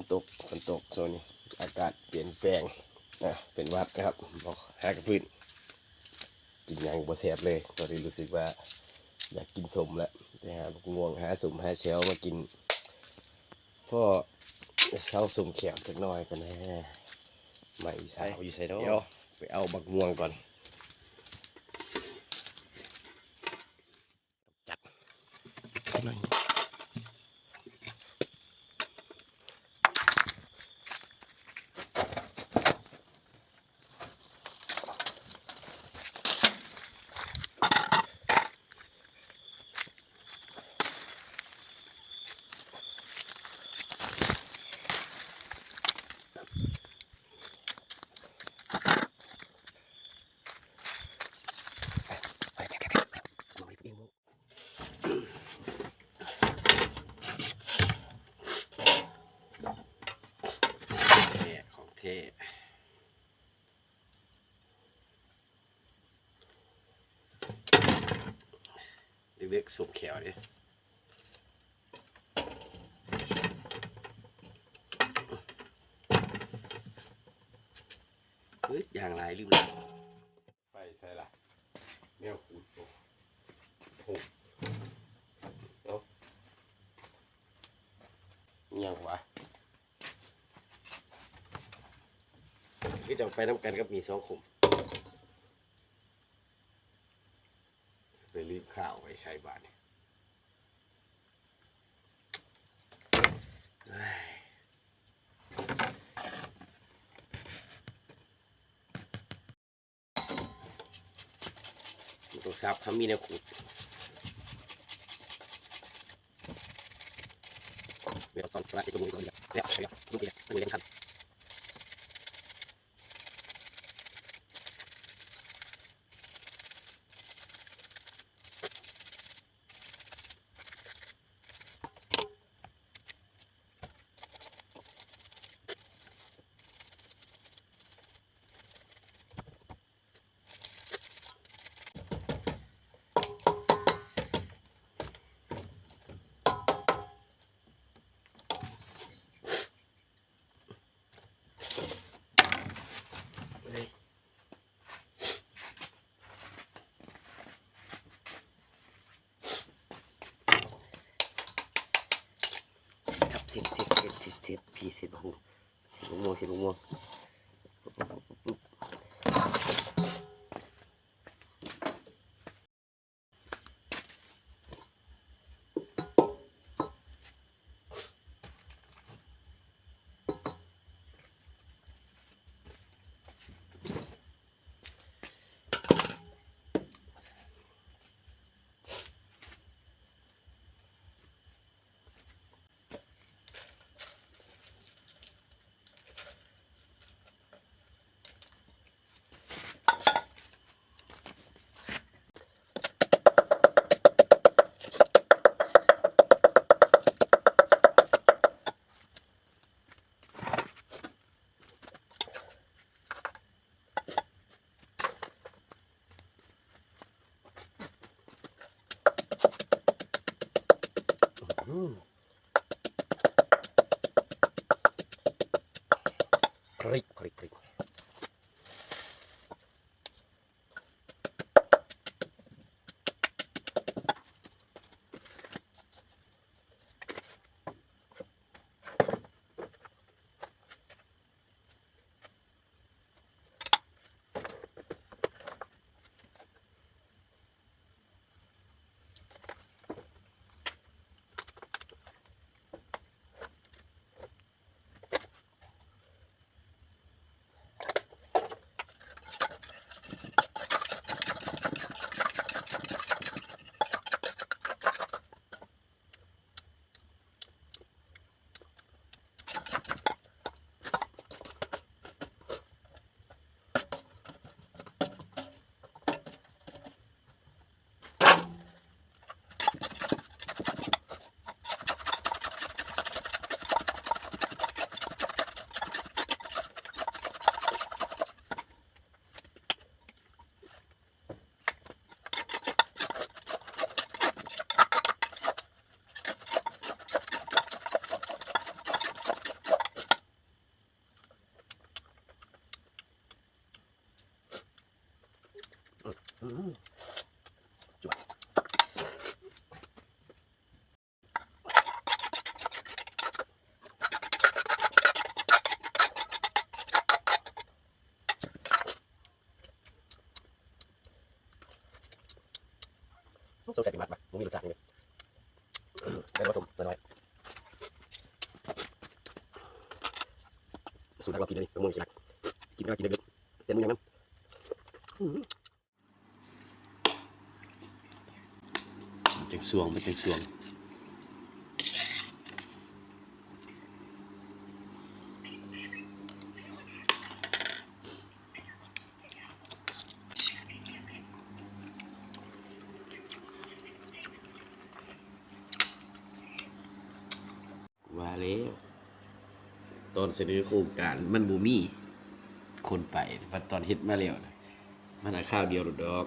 นตกฝนตกโซนนี้อากาศเปลี่ยนแปลงนะเป็นหวัดนะครับบอกหากระพื้นกินหยังบ่แซ่บเลยตอนนี้รู้สึกว่าอยากกินสมแล้วไปหาลูกง่วงหาสมหาเชลมากินพ่อเช้าสมแขมจักหน่อยกันแน่ไม่ใช่อยู่ใส่ดอกเดี๋ยวไปเอาบักม่วงก่อนจัดหน่อยไปไปไปไปไปเอาไปเองลูก เท่ของเท่ เล็กๆสุกแขวดิเฮ้ยอย่างไรลืมเลยไปใส่ละแนวขูดโอ้โหเอ้ายังวะก็จะไปน้ำกันกับมีสองขมไป รีบข้าวไปใส่บาตรเนี่ยเฮ้ยมันต้องซับเขามีนวขุดเดี๋ยวตอนปลาที่ตัวมือตัวเดียวเนี่ยเดี๋ยวลูกเดียวมือเล่นคันครับ เสียดเสียดเสียดเสียดเสียดพี่เสียดโอ้โหเสียดลูกม่วงเสียดลูกม่วง อืมคลิกคลิกคลิ สงสัยจะมัดปะมึงมีรสชาติยังไงได้ผสมน้อยสูตรนักเรากินเลยมึงกินนักกินนักกินได้เยอะเต็มมึงยังงั้น จังสวงมันจังสวงว่าแล้วตอนเสนอโครงการมันบูมีคนไปตอนเฮ็ดมาแล้วนะมันหาข้าวเดียวหรอดอก